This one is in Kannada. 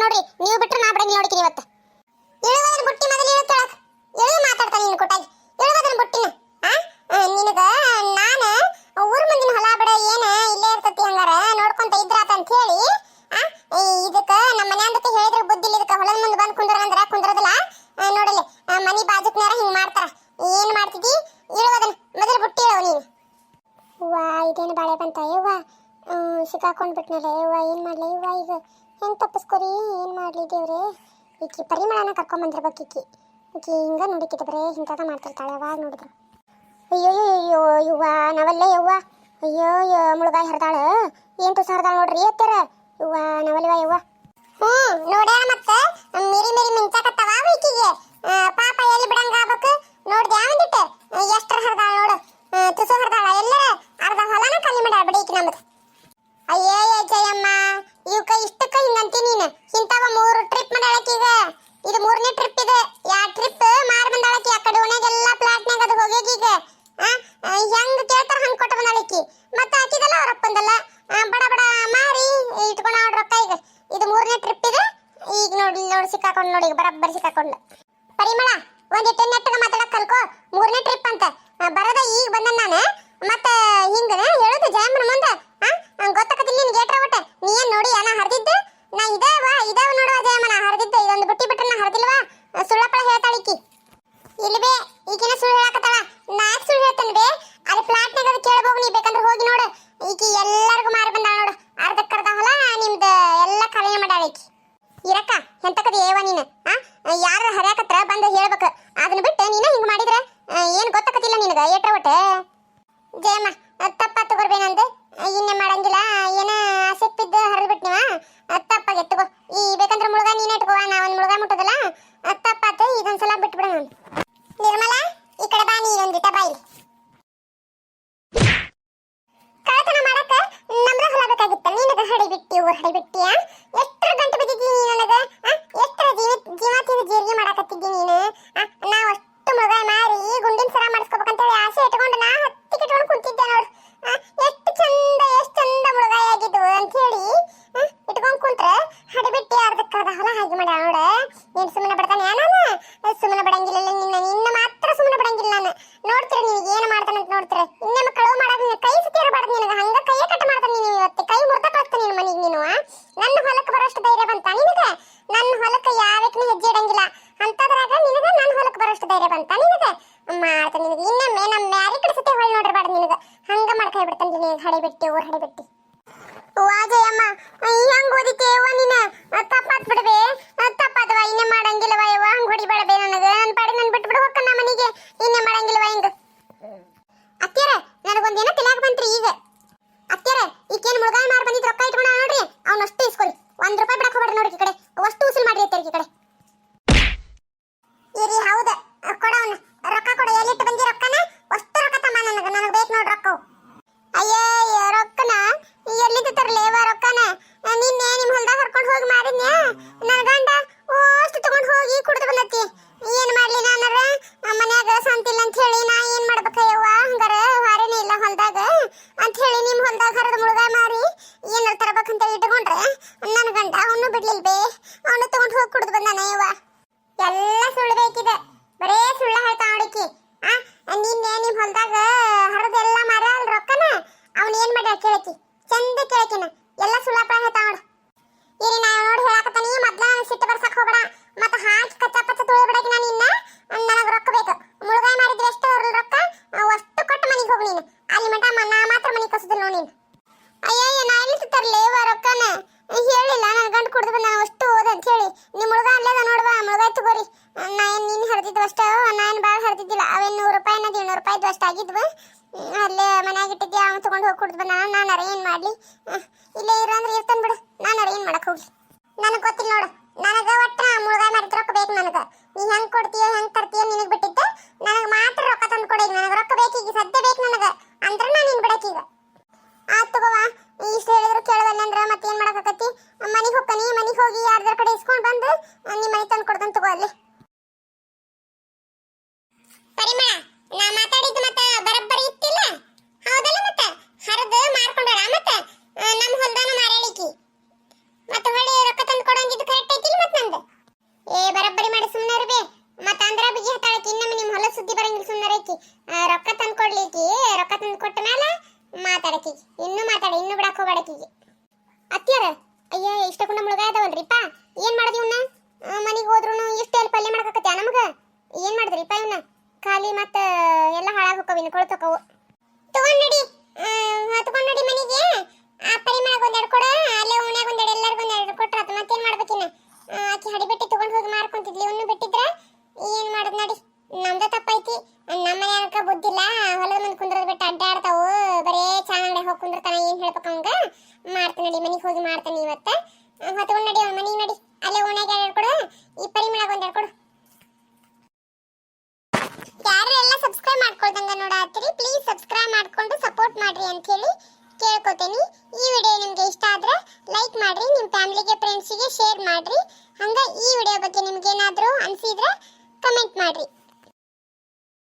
ನೋಡ್ರಿ, ನೀವು ಬಿಟ್ರೆ ನಾ ಬಿಡಂಗಿಲ್ಲ ನೋಡ್ತೀನಿ ಇವತ್ತು. ಇಳುವದನ್ನ ಬುಟ್ಟಿ ಮೊದಲು ಇಳುತ್ತೊಳಕ್ ಇಳು ಮಾತಾಡ್ತಾನೆ ನೀನು ಕೊಟ್ಟಾಗಿ ಇಳುವದನ್ನ ಬುಟ್ಟಿನ ನಿನಗ ನಾನು ಊರ ಮಂದಿನ ಹೊಲ ಬಿಡ ಏನ ಇಲ್ಲೇ ಇರ್ತತಿ ಹಂಗಾರ ನೋಡ್ಕೊಂತ ಇದ್ರಾತ ಅಂತ ಹೇಳಿ ಇದಕ್ಕ ನಮ್ಮ ಮನೆ ಅಂತ ಹೇಳಿದ್ರೆ ಬುದ್ಧಿ ಇದಕ್ಕ. ಹೊಲದ ಮುಂದೆ ಬಂದು ಕುಂದ್ರ ಅಂದ್ರ ಕುಂದ್ರದಲ್ಲ. ನೋಡಲಿ ಮನಿ ಬಾಜುಕ್ನಾರ ಹಿಂಗ್ ಮಾಡ್ತಾರ. ಏನ್ ಮಾಡ್ತಿದ್ದಿ ಇಳುವದನ್ನ ಮೊದಲು ಬುಟ್ಟಿ ಇಳವ ನೀನು. ವಾ, ಇದೇನು ಬಾಳೆ ಬಂತ ಏವಾ ಸಿಕ್ಕಾಕೊಂಡ್ಬಿಟ್ನಲ್ಲ ಇವ್ವ ಏನು ಮಾಡಲಿ? ಇವ್ವ ಈಗ ಹೆಂಗೆ ತಪ್ಪಿಸ್ಕೊರಿ? ಏನು ಮಾಡಲಿ ದೇವ್ರೆ? ಈಕಿ ಪರಿಮಳನ ಕರ್ಕೊಂಬಂದಿರ್ಬೇಕು ಈಕಿ. ಈಕಿ ಹಿಂಗೆ ನೋಡಿಕಿದ್ದೆ ಬರೇ ಹಿಂಗಾಗ ಮಾಡ್ತಿರ್ತಾಳೆ ಯಾವಾಗ ನೋಡಿದ್ರು. ಅಯ್ಯೋ ಅಯ್ಯೋ ಇವ್ವ ನಾವಲ್ಲೇ ಯವ್ವ? ಅಯ್ಯೋ ಅಯ್ಯೋ ಮುಳುಗಾಯಿ ಹರಿದಾಳೆ. ಏನು ತುಸ ಹರಿದಾಳೆ ನೋಡ್ರಿ ಎತ್ತರ ಇವ್ವ ನಾವಲ್ವ ಯವ್ವ? ಹ್ಞೂ ನೋಡ್ಯಾಳ ಮತ್ತೆ? ಮಿರಿ, ಮೀರಿ ಮಿಂಚಾಕತ್ತವ ಈಕಿಗೆ? ಪಾಪ ಎಲ್ಲಿ ಬಿಡಂಗಾಗಬೇಕು? ನೋಡಿ ನೋಡಿ ಸಿಕ್ಕಾಕೊಂಡು ನೋಡಿ, ಬರಬ್ಬರಿ ಸಿಕ್ಕಾಕೊಂಡು. ಪರಿಮಳ ಒಂದು ಟೆನ್ ನೆಟ್ಗೆ ಮಾತಾಡಕ್ ಕಲ್ಕೋ ಮೂರನೇ ಟ್ರಿಪ್ ಅಂತ. ಬರದ ಈಗ ಬಂದ ನಾನು. ಮತ್ತೆ ಹಿಂಗ ಹೇಳುದು ಜಯಮ್ಮನ ಮುಂದೆ. ಗೊತ್ತಾಕತಿಲ್ಲ ನಿನ್ಗೆ ಏಟ್ರ ಒಟ್ಟೆ. ನೀ ಏನ್ ನೋಡಿ, ಏನ ಹರಿದಿದ್ದೆ? ಮಾಡಿಬಿಟ್ಟಿಯಾ ಎಷ್ಟರ ಗಂಟೆ ಬಿದ್ದಿದ್ದೀನಿ ನನಗೆ? ಎಷ್ಟರ ಜೀವ ಜೀವತಿನ ಜೀರಿಗೆ ಮಾಡಾಕತ್ತಿದ್ದೀನಿ ನೀನು? ನಾವು ಅಷ್ಟು ಮಗ ಮಾರಿ ಗುಂಡಿನ ಸರ ಮಾಡಿಸ್ಕೋಬೇಕಂತೇಳಿ ಆಸೆ ಇಟ್ಕೊಂಡು ನಾ ಹತ್ತಿ ಕಟ್ಕೊಂಡು ಕುಂತಿದ್ದೆ ನೋಡು. ಎಷ್ಟು ಚಂದ ಎಷ್ಟು ಚಂದ ಮುಳುಗಾಯ ಅಂತ ಹೇಳಿ ಇಟ್ಕೊಂಡು ಕುಂತ್ರೆ ಹಡಿಬಿಟ್ಟಿ ಅರ್ಧಕ್ಕರ್ಧ ಹೊಲ ಹಾಗೆ ಮಾಡ ನೋಡು. ನೀನು ಸುಮ್ಮನೆ ಬಿಡ್ತಾನೆ ನಾನು ಸುಮ್ಮನೆ ಬಿಡಂಗಿಲ್ಲ ನಿನ್ನ ನಿನ್ನ ಮಾತ್ರ ಸುಮ್ಮನೆ ಬಿಡಂಗಿಲ್ಲ ನಾನು. ನೋಡ್ತೀರ ನಿನಗೆ ಏನು ಮಾಡ್ತಾನಂತ ನೋಡ್ತೀರ? ಇನ್ನೇ ಮಕ್ಕಳು ಬಂದ ನಾನು ಅರೇನ್ ಮಾಡ್ಲಿ? ಇಲ್ಲೇ ಇರೋ ಅಂದ್ರೆ ಇರ್ತಾನೆ ಬಿಡು. ನಾನು ಅರೇನ್ ಮಾಡಕ್ ಹೋಗಿ ನನಗೆ ಗೊತ್ತಿಲ್ಲ ನೋಡು. ನನಗ ಒಟ್ಟ ಮುಳುಗಾಯ ಮಾಡಿದ ರೊಕ್ಕ ಬೇಕು ನನಗೆ. ನೀ ಹೆಂಗ್ ಕೊಡ್ತೀಯ, ಹೆಂಗ್ ತರ್ತೀಯ ನಿನಗೆ ಬಿಟ್ಟಿದ್ದೆ. ನನಗೆ ಮಾತ್ರ ರೊಕ್ಕ ತಂದು ಕೊಡಿ ನನಗೆ ರೊಕ್ಕ ಬೇಕೀಗ ಸದ್ಯ. ಖಾಲಿ ಮತ್ತ ಎಲ್ಲ ಹಾಳಾಗಿ ಹೋಗವ ಇನ್ನು ಕೊಳ್ತಕವು ತಗೊಂಡ್ ನಡಿ. ಹತ್ಕೊಂಡ್ ನಡಿ ಮನೆಗೆ. ಆ ಪರಿಮಳ ಒಂದೆರಡು ಕೊಡ, ಅಲ್ಲೇ ಓಣ್ಯಾಗ ಒಂದೆರಡು, ಎಲ್ಲರಿಗೂ ಒಂದೆರಡು ಕೊಟ್ರ ಅದು ಮತ್ತೇನ್ ಮಾಡ್ಬೇಕಿನ ಆಕಿ ಬಿಟ್ಟು ತಗೊಂಡ್ ಹೋಗಿ ಮಾರ್ಕೊಂತಿದ್ಲಿ ಇನ್ನು ಬಿಟ್ಟಿದ್ರ ಏನು ಮಾಡೋದು ನಡಿ. ನಮ್ದ ತಪ್ಪೈತಿ. ನಮ್ಮ ಯಾರಕ ಬುದ್ಧಿಲ್ಲ ಹೊಲದ ಮನೆ ಕುಂದ್ರದ ಬಿಟ್ಟು ಅಡ್ಡಾಡ್ತಾವು, ಬರೇ ಚಾನ ಹೋಗಿ ಕುಂದ್ರತಾನ, ಏನ್ ಹೇಳ್ಬೇಕು ಅವಂಗ? ಮಾಡ್ತಾನೆ ನಡಿ, ಮನಿಗೆ ಹೋಗಿ ಮಾಡ್ತಾನೆ ಇವತ್ತ. ಹೊತ್ಕೊಂಡ್ ನಡಿ ಅವ್ನ ನಡಿ. ಅಲ್ಲೇ ಓಣ್ಯಾಗ ಎರಡು ಕೊಡು, ಈ ಪರಿಮಳಗ ಒಂದೆರಡು ಕೊಡು. ಯಾರು ಎಲ್ಲ ಸಬ್ಸ್ಕ್ರೈಬ್ ಮಾಡ್ಕೊಳ್ದಂಗ ನೋಡಾತ್ರಿ ಪ್ಲೀಸ್ ಸಬ್ಸ್ಕ್ರೈಬ್ ಮಾಡ್ಕೊಂಡು ಸಪೋರ್ಟ್ ಮಾಡ್ರಿ ಅಂತ ಹೇಳಿ ಕೇಳ್ಕೊತೀನಿ. ಈ ವಿಡಿಯೋ ನಿಮ್ಗೆ ಇಷ್ಟ ಆದ್ರೆ ಲೈಕ್ ಮಾಡ್ರಿ ನಿಮ್ಮ ಫ್ಯಾಮಿಲಿಗೆ ಫ್ರೆಂಡ್ಸಿಗೆ ಶೇರ್ ಮಾಡ್ರಿ. ಹಂಗ ಈ ವಿಡಿಯೋ ಬಗ್ಗೆ ನಿಮ್ಗೆ ಏನಾದರೂ ಅನ್ಸಿದ್ರೆ ಕಮೆಂಟ್ ಮಾಡ್ರಿ.